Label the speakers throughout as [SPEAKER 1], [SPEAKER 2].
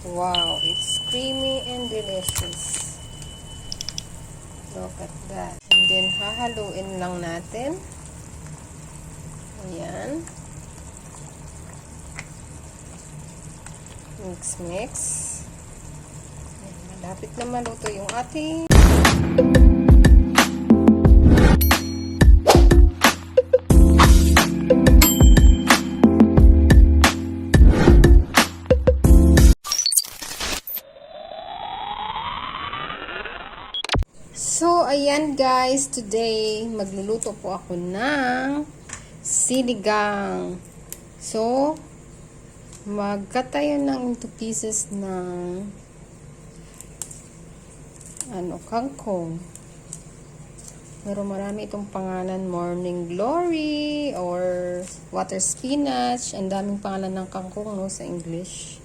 [SPEAKER 1] Wow, it's creamy and delicious. Look at that. And then, hahaluin lang natin. Ayan. Mix, mix. Ayan, Malapit na maluto yung ating So, ayan guys, today magluluto po ako ng sinigang. So, magkatayo ng into pieces ng ano, kangkong. Pero marami itong pangalan, morning glory or water spinach. Ang daming pangalan ng kangkong no, sa English.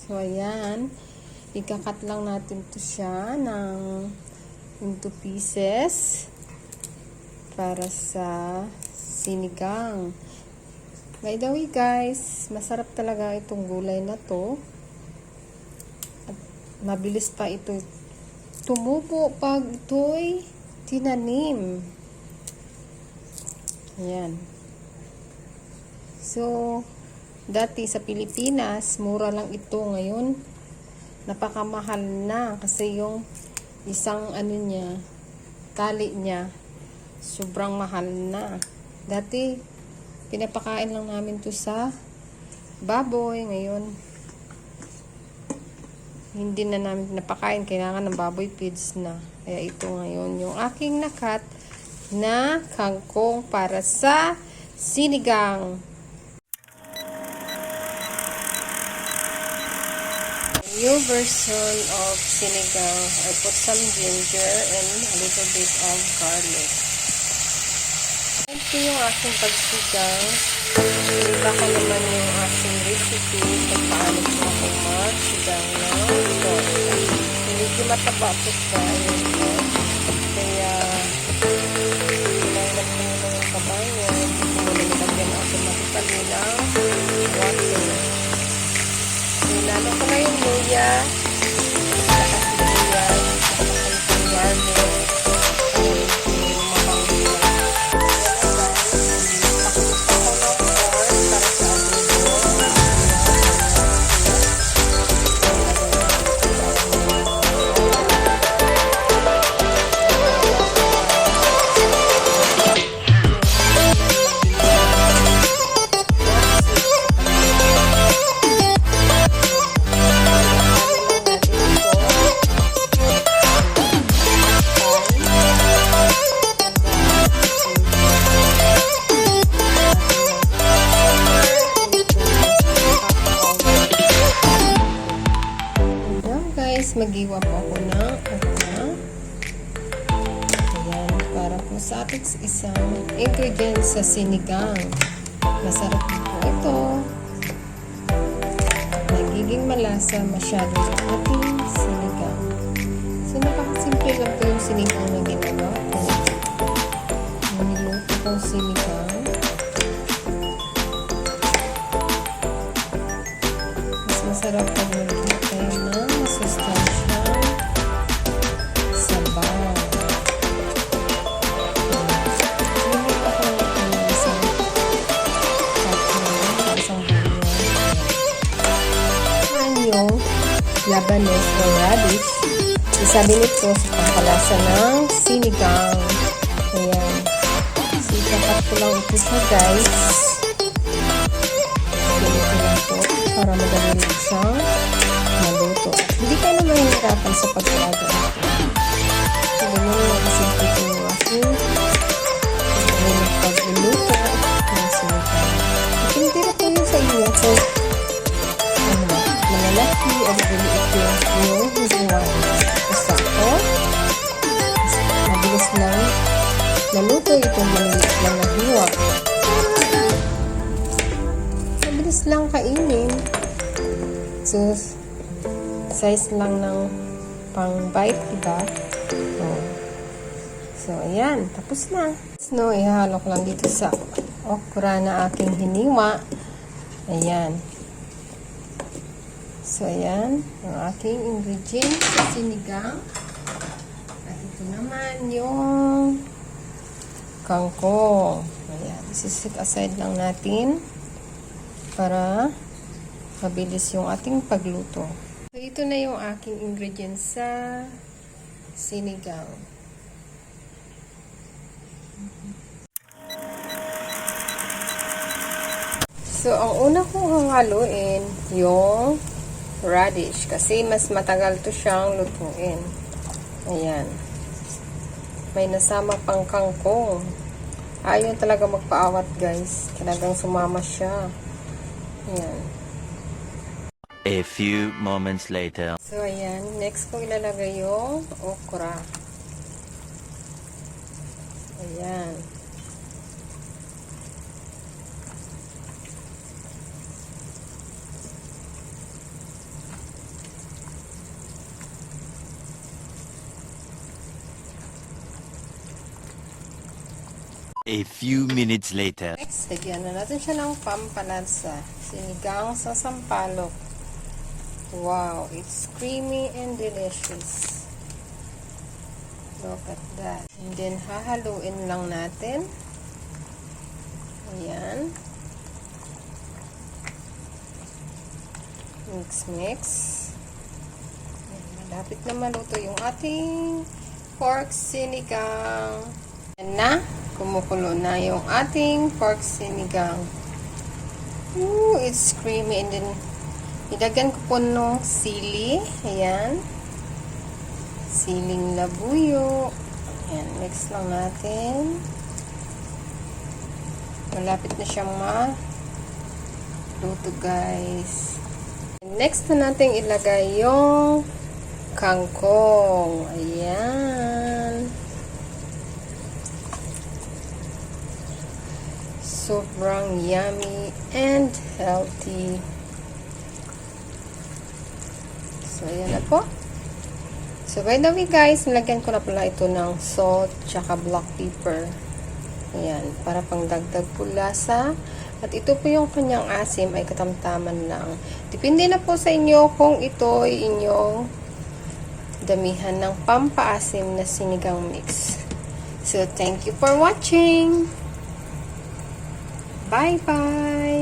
[SPEAKER 1] So, ayan. Ikakat lang natin to siya ng into pieces para sa sinigang. By the way guys, masarap talaga itong gulay na to. At mabilis pa ito tumubo pag ito'y tinanim. Ayan. So, dati sa Pilipinas, mura lang ito ngayon napakamahal na kasi yung isang ano niya tali niya sobrang mahal na. Dati pinapakain lang namin to sa baboy ngayon hindi na namin pinapakain kailangan ng baboy feeds na. Kaya ito ngayon yung aking nakat na kangkong para sa sinigang new version of sinigang, I put some ginger and a little bit of garlic. Ito yung aking pagsigang. Iba ko naman yung aking recipe kung paano po ako magsigang ng. Medyo mataba po siya yun na magiwa po ako okra. Ayan, para po sa ating isang ingredients sa sinigang. Masarap po ito. Nagiging malasa masyado yung ating sinigang. So, napakasimple lang po yung sinigang na ginawa ko. Niluto kong sinigang. Mas masarap pag labanos o radish. Isabi nito sa pangkalasa ng sinigang. Ayan. So, ikakat ko lang ito siya guys. Ganito lang po para madali lang siyang maluto. Hindi ka na mahihirapan sa pag-alaga lang naluto itong maliliit lang na hiwa. Mabilis lang kainin. So, size lang ng pang bite, diba? Oh. So, ayan. Tapos na. No, ihalok lang dito sa okra na aking hiniwa. Ayan. So, ayan. Ang aking ingredients sa sinigang. Naman yung kangkong. Ayan. Isisit aside lang natin para mabilis yung ating pagluto. So, ito na yung aking ingredients sa sinigang. So, ang una kong haluin yung radish kasi mas matagal to siyang lutuin. Ayan. May nasama pang kangkong. Ayaw talaga magpaawat guys. Talagang sumama siya. Ayan.
[SPEAKER 2] A few moments later.
[SPEAKER 1] So, ayan. Next ko ilalagay yung okra. Ayan.
[SPEAKER 2] A few minutes later.
[SPEAKER 1] Next, lagyan na natin siya ng pampalansa. Sinigang sa sampalok. Wow, it's creamy and delicious. Look at that. And then, hahaluin lang natin. Ayan. Mix, mix. Ayan, malapit na maluto yung ating pork sinigang. Ayan na. Kumukulo na yung ating pork sinigang. Ooh, it's creamy. And then, Ilagyan ko po nung sili. Ayan. Siling labuyo. Ayan. Mix lang natin. Malapit na siyang ma-luto guys. Next na natin ilagay yung kangkong. Ayan. Sobrang yummy and healthy. So, ayan na po. So, by the way guys, nilagyan ko na pala ito ng salt tsaka black pepper. Ayan, para pang dagdag po lasa. At ito po yung kanyang asim ay katamtaman lang. Depende na po sa inyo kung ito ay inyong damihan ng pampaasim na sinigang mix. So, thank you for watching! Bye-bye!